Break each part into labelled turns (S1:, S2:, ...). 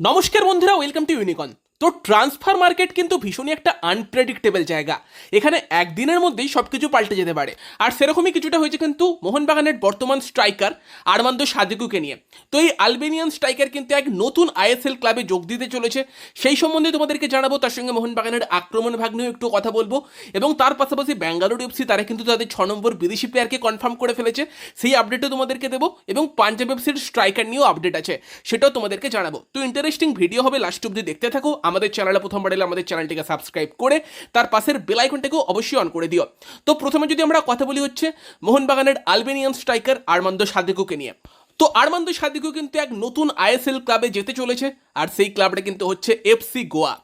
S1: নমস্কার বন্ধুরা welcome to ইউনিকন তো ট্রান্সফার মার্কেট কিন্তু ভীষণই একটা আনপ্রেডিক্টেবল জায়গা। এখানে একদিনের মধ্যেই সব কিছু পাল্টে যেতে পারে। আর সেরকমই কিছুটা হয়েছে কিন্তু মোহনবাগানের বর্তমান স্ট্রাইকার আরমান্দ সাদিকুকে নিয়ে। তো এই আলবেনিয়ান স্ট্রাইকার কিন্তু এক নতুন আইএসএল ক্লাবে যোগ দিতে চলেছে। সেই সম্বন্ধে তোমাদেরকে জানাব, তার সঙ্গে মোহনবাগানের আক্রমণ ভাগ নিয়েও একটু কথা বলব। এবং তার পাশাপাশি ব্যাঙ্গালোর এফসি তারা কিন্তু তাদের ছ নম্বর বিদেশি প্লেয়ারকে কনফার্ম করে ফেলেছে। সেই আপডেটও তোমাদেরকে দেবো এবং পাঞ্জাব এফসির স্ট্রাইকার নিয়েও আপডেট আছে। সেটাও তোমাদেরকে জানাব। তো ইন্টারেস্টিং ভিডিও হবে লাস্ট অব্দি দেখতে থাকো। আমাদের চ্যানেলে প্রথম এলে আমাদের চ্যানেলটিকে সাবস্ক্রাইব করে তার পাশের বেল আইকনটাকেও অবশ্যই অন করে দিও। তো প্রথমে যদি আমরা কথা বলি হচ্ছে মোহনবাগানের আলবেনিয়ান স্ট্রাইকার আরমান্দ সাদিকুকে নিয়ে। তো আরমান্দ সাদিকু কিন্তু এক নতুন আইএসএল ক্লাবে যেতে চলেছে। আর সেই ক্লাবটা কিন্তু হচ্ছে এফসি গোয়া।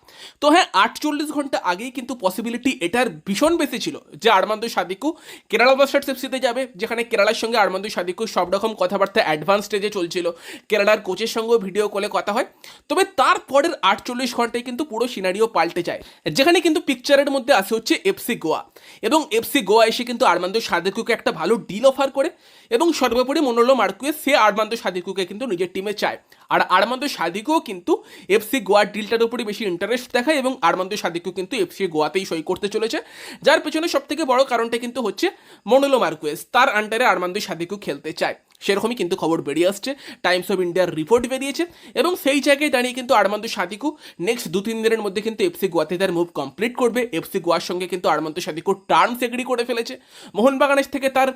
S1: তো হ্যাঁ আটচল্লিশ ঘণ্টা আগেই কিন্তু পসিবিলিটি এটার ভীষণ বেশি ছিল যে আরমান্দ সাদিকু কেরালা ব্লাস্টার্স এফসিতে যাবে, যেখানে কেরালার সঙ্গে আরমান্দ সাদিকু সব রকম কথাবার্তা অ্যাডভান্স স্টেজে চলছিল। কেরালার কোচের সঙ্গেও ভিডিও কলে কথা হয়। তবে তারপরের আটচল্লিশ ঘন্টায় কিন্তু পুরো সিনারিও পাল্টে যায়, যেখানে কিন্তু পিকচারের মধ্যে আসে হচ্ছে এফসি গোয়া। এবং এফসি গোয়া এসে কিন্তু আরমান্দ সাদিকুকে একটা ভালো ডিল অফার করে, এবং সর্বোপরি মনোলো মার্কুয়ে সে আরমান্দ সাদিকুকে কিন্তু নিজের টিমে চায়। আর আরমান্দ সাদিকুও কিন্তু এফসি গোয়ার ডিলটার উপরই বেশি ইন্টারেস্ট দেখায় এবং আরমান্দ সাদিকু কিন্তু এফসি গোয়াতেই সই করতে চলেছে। যার পেছনে সব থেকে বড় কারণটা কিন্তু হচ্ছে মনোলো মার্কুয়েস। তার আন্ডারে আরমান্দ সাদিকু খেলতে চায়। সেরকমই কিন্তু খবর বেরিয়ে আসছে। টাইমস অফ ইন্ডিয়ার রিপোর্ট বেরিয়েছে এবং সেই জায়গায় দাঁড়িয়ে কিন্তু আরমান্দ সাদিকু নেক্সট দু তিন দিনের মধ্যে কিন্তু এফসি গোয়াতে তার মুভ কমপ্লিট করবে। এফসি গোয়ার সঙ্গে কিন্তু আরমান্দ সাদিকু টার্মস এগ্রি করে ফেলেছে। মোহনবাগানের থেকে তার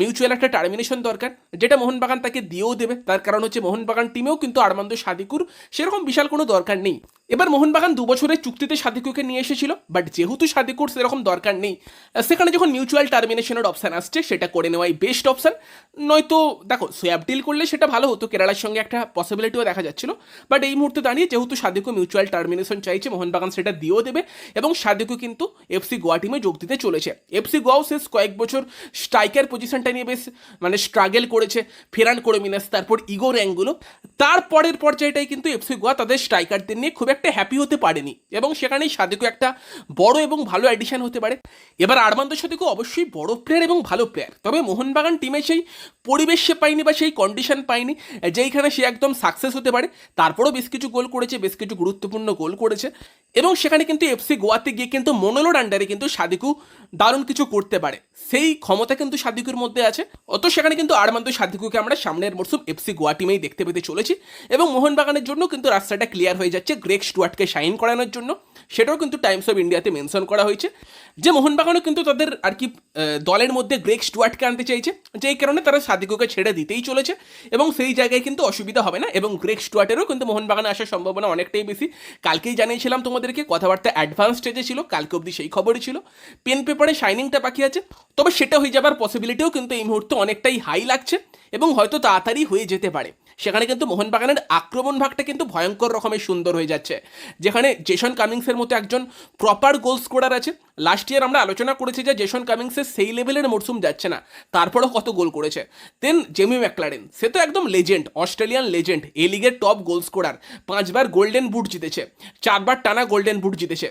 S1: মিউচুয়াল একটা টার্মিনেশন দরকার, যেটা মোহনবাগান তাকে দিয়েও দেবে। তার কারণ হচ্ছে মোহনবাগান টিমেও কিন্তু আরমান্দ সাদিকুর সেরকম বিশাল কোনো দরকার নেই। এবার মোহনবাগান দু বছরের চুক্তিতে সাদিকুকে নিয়ে এসেছিল বাট যেহেতু সাদিকুর সেরকম দরকার নেই সেখানে যখন মিউচুয়াল টার্মিনেশনের অপশান আসছে, সেটা করে নেওয়াই বেস্ট অপশান নয়তো, দেখো সোয়াব ডিল করলে সেটা ভালো হতো, কেরালার সঙ্গে একটা পসিবিলিটিও দেখা যাচ্ছিল বাট এই মুহূর্তে দাঁড়িয়ে যেহেতু সাদিকু মিউচুয়াল টার্মিনেশন চাইছে, মোহনবাগান সেটা দিয়েও দেবে, এবং সাদিকু কিন্তু এফসি গোয়া টিমে যোগ দিতে চলেছে। এফসি গোয়াও শেষ কয়েক বছর স্ট্রাইকার পজিশনটা নিয়ে বেশ মানে স্ট্রাগেল করেছে, ফেরান করে মিনাস, তারপর ইগো র্যাঙ্কগুলো তারপরের পর্যায়টাই কিন্তু এফসি গোয়া তাদের স্ট্রাইকারদের নিয়ে খুব একটা হ্যাপি হতে পারেনি। এবং সেখানেই সাদিকু একটা বড় এবং ভালো অ্যাডিশন হতে পারে। এবার আরমান্দ সাদিকু অবশ্যই বড় প্লেয়ার এবং ভালো প্লেয়ার তবে মোহনবাগান টিমে সেই পরিবেশ সে পায়নি বা সেই কন্ডিশন পায়নি, যেইখানে সে একদম সাকসেস হতে পারে। তারপরও বেশ কিছু গোল করেছে, বেশ কিছু গুরুত্বপূর্ণ গোল করেছে। এবং সেখানে কিন্তু এফসি গোয়াতে গিয়ে কিন্তু মনোলোর আন্ডারে কিন্তু সাদিকু দারুণ কিছু করতে পারে। সেই ক্ষমতা কিন্তু সাদিকুর মধ্যে আছে। অত সেখানে কিন্তু আরমান্দ সাদিকুকে আমরা সামনের মরসুম এফসি গোয়া টিমেই দেখতে পেতে চলেছি। এবং মোহনবাগানের জন্য কিন্তু রাস্তাটা ক্লিয়ার হয়ে যাচ্ছে। গ্রেক স্টুয়ার্টকে সাইন করানোর জন্য। সেটাও কিন্তু টাইমস অফ ইন্ডিয়াতে মেনশন করা হয়েছে। যে মোহনবাগানও কিন্তু তাদের আর কি দলের মধ্যে গ্রেক স্টুয়ার্টকে আনতে চাইছে। যেই কারণে তারা সাদিকুকে ছেড়ে দিতেই চলেছে এবং সেই জায়গায় কিন্তু অসুবিধা হবে না এবং গ্রেক স্টুয়ার্টেরও কিন্তু মোহনবাগানে আসার সম্ভাবনা অনেকটাই বেশি। কালকেই জানিয়েছিলাম তোমাদেরকে, কথাবার্তা অ্যাডভান্স স্টেজে ছিল, কালকে অবধি সেই খবরই ছিল। পেন পেপারে শাইনিংটা বাকি আছে। তবে সেটা হয়ে যাবার পসিবিলিটিও কিন্তু এই মুহূর্তে অনেকটাই হাই লাগছে এবং হয়তো তাড়াতাড়ি হয়ে যেতে পারে। সেখানে কিন্তু মোহনবাগানের আক্রমণ ভাগটা কিন্তু ভয়ঙ্কর রকমের সুন্দর হয়ে যাচ্ছে। যেখানে জেসন কামিংসের মতো একজন প্রপার গোল স্কোরার আছে। লাস্ট ইয়ার আমরা আলোচনা করেছি যে জেসন কামিংসের সেই লেভেলের মরসুম যাচ্ছে না। তারপরেও কত গোল করেছে। দেন জেমি ম্যাকলারেন সে তো একদম লেজেন্ড অস্ট্রেলিয়ান লেজেন্ড এ লিগের টপ গোল স্কোরার পাঁচবার গোল্ডেন বুট জিতেছে, চারবার টানা গোল্ডেন বুট জিতেছে,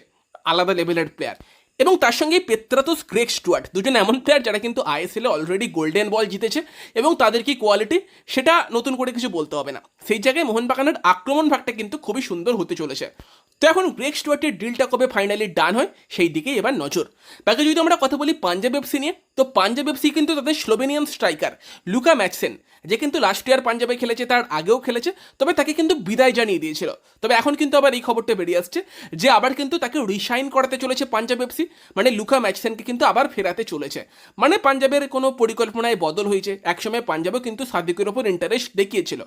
S1: আলাদা লেভেলের প্লেয়ার এবং তার সঙ্গে পেত্রাতোস গ্রেক স্টুয়ার্ট, দুজন এমন প্লেয়ার যারা কিন্তু আইএসএল অলরেডি গোল্ডেন বল জিতেছে এবং তাদের কি কোয়ালিটি সেটা নতুন করে কিছু বলতে হবে না। সেই জায়গায় মোহনবাগানের আক্রমণ ভাগটা কিন্তু খুবই সুন্দর হতে চলেছে। তো এখন গ্রেক স্টুয়ার্টের ডিলটা কবে ফাইনালি ডান হয়, সেই দিকেই এবার নজর। বাকি যদি আমরা কথা বলি পাঞ্জাব এফসি নিয়ে, তো পাঞ্জাব এফসি কিন্তু তাদের স্লোভেনিয়ান স্ট্রাইকার লুকা ম্যাক্সেন যে কিন্তু লাস্ট ইয়ার পাঞ্জাবে খেলেছে, তার আগেও খেলেছে, তবে তাকে কিন্তু বিদায় জানিয়ে দিয়েছিল। তবে এখন কিন্তু আবার এই খবরটা বেরিয়ে আসছে যে আবার কিন্তু তাকে রিসাইন করাতে চলেছে পাঞ্জাব এফসি মানে লুকা ম্যাচসেনকে কিন্তু আবার ফেরাতে চলেছে। মানে পাঞ্জাবের কোনো পরিকল্পনায় বদল হয়েছে, একসময় পাঞ্জাবও কিন্তু সাদিকের ওপর ইন্টারেস্ট দেখিয়েছিল।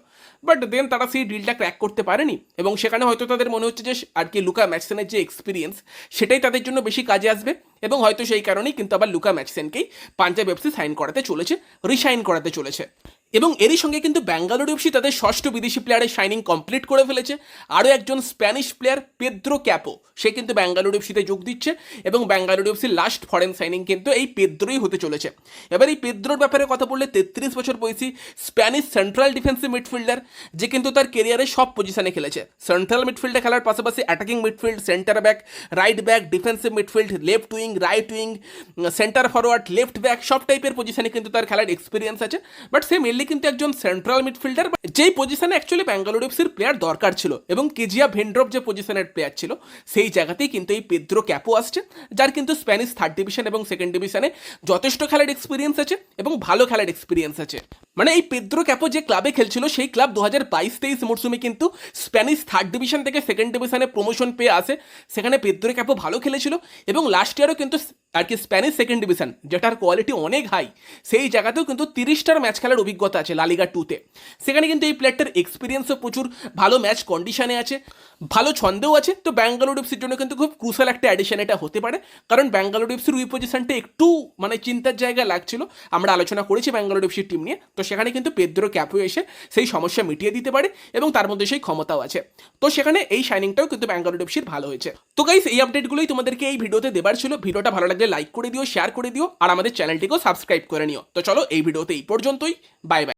S1: বাট দেন তারা সেই ডিলটা ক্র্যাক করতে পারেনি। এবং সেখানে হয়তো তাদের মনে হচ্ছে যে আর কি লুকা ম্যাচসেনের যে এক্সপিরিয়েন্স সেটাই তাদের জন্য বেশি কাজে আসবে। এবং হয়তো সেই কারণেই কিন্তু আবার লুকা ম্যাচসেনকেই পাঞ্জাব এফসি সাইন করাতে চলেছে রিসাইন করাতে চলেছে। এবং এরই সঙ্গে কিন্তু ব্যাঙ্গালোর এফসি তাদের ষষ্ঠ বিদেশি প্লেয়ারের শাইনিং কমপ্লিট করে ফেলেছে। আরও একজন স্প্যানিশ প্লেয়ার পেদ্রো ক্যাপো সে কিন্তু ব্যাঙ্গালোর এফসিতে যোগ দিচ্ছে এবং ব্যাঙ্গালোর এফসির লাস্ট ফরেন সাইনিং কিন্তু এই পেদ্রোই হতে চলেছে। এবার এই পেদ্রোর ব্যাপারে কথা বললে তেত্রিশ বছর বয়সী স্প্যানিশ সেন্ট্রাল ডিফেন্সিভ মিডফিল্ডার যে কিন্তু তার কেরিয়ারে সব পজিশনে খেলেছে। সেন্ট্রাল মিডফিল্ডে খেলার পাশাপাশি attacking midfield centre back right back defensive midfield left wing right wing centre forward left back সব টাইপের পজিশনে কিন্তু তার খেলার এক্সপিরিয়েন্স আছে। বাট সে মেনলি ব্র্যাডলি কিন্তু একজন সেন্ট্রাল মিডফিল্ডার যেই পজিশনে অ্যাকচুয়ালি ব্যাঙ্গালোর এফসির প্লেয়ার দরকার ছিল এবং কেজিয়া ভেন্ড্রপ যে পজিশনের প্লেয়ার ছিল, সেই জায়গাতেই কিন্তু এই পেদ্রো ক্যাপো আসছে, যার কিন্তু স্প্যানিশ থার্ড ডিভিশন এবং সেকেন্ড ডিভিশনে যথেষ্ট খেলার এক্সপিরিয়েন্স আছে এবং ভালো খেলার এক্সপিরিয়েন্স আছে। মানে এই পেদ্রো ক্যাপো যে ক্লাবে খেলছিল, সেই ক্লাব দু হাজার বাইশ তেইশ মরশুমে কিন্তু স্প্যানিশ থার্ড ডিভিশন থেকে সেকেন্ড ডিভিশনে প্রমোশন পেয়ে আসে। সেখানে পেদ্রো ক্যাপো ভালো খেলেছিল এবং লাস্ট ইয়ারও কিন্তু আর কি স্প্যানিশ সেকেন্ড ডিভিশন যেটার কোয়ালিটি অনেক হাই সেই জায়গাতেও কিন্তু তিরিশটার ম্যাচ খেলার অভিজ্ঞতা আছে লালিগা টুতে সেখানে কিন্তু এই প্লেয়ারটার এক্সপিরিয়েন্সও প্রচুর ভালো ম্যাচ কন্ডিশনে আছে। ভালো ছন্দেও আছে, তো ব্যাঙ্গালোর এফসির জন্য কিন্তু খুব ক্রুশাল একটা অ্যাডিশন এটা হতে পারে। কারণ ব্যাঙ্গালোর এফসির ওই পজিশনটা একটু মানে চিন্তার জায়গা লাগছিল। আমরা আলোচনা করেছি ব্যাঙ্গালোর এফসির টিম নিয়ে, তো সেখানে কিন্তু পেদ্রো ক্যাপো এসে সেই সমস্যা মিটিয়ে দিতে পারে এবং তার মধ্যে সেই ক্ষমতাও আছে। তো সেখানে এই শাইনিংটাও কিন্তু ব্যাঙ্গালোর এফসির ভালো হয়েছে। তো গাইস এই আপডেটগুলোই তোমাদেরকে এই ভিডিওতে দেবার ছিল। ভিডিওটা ভালো লাগলে লাইক করে দিও শেয়ার করে দিও, আর আমাদের চ্যানেলটিকেও সাবস্ক্রাইব করে নিও। তো চলো এই ভিডিওতে এই পর্যন্তই। Bye bye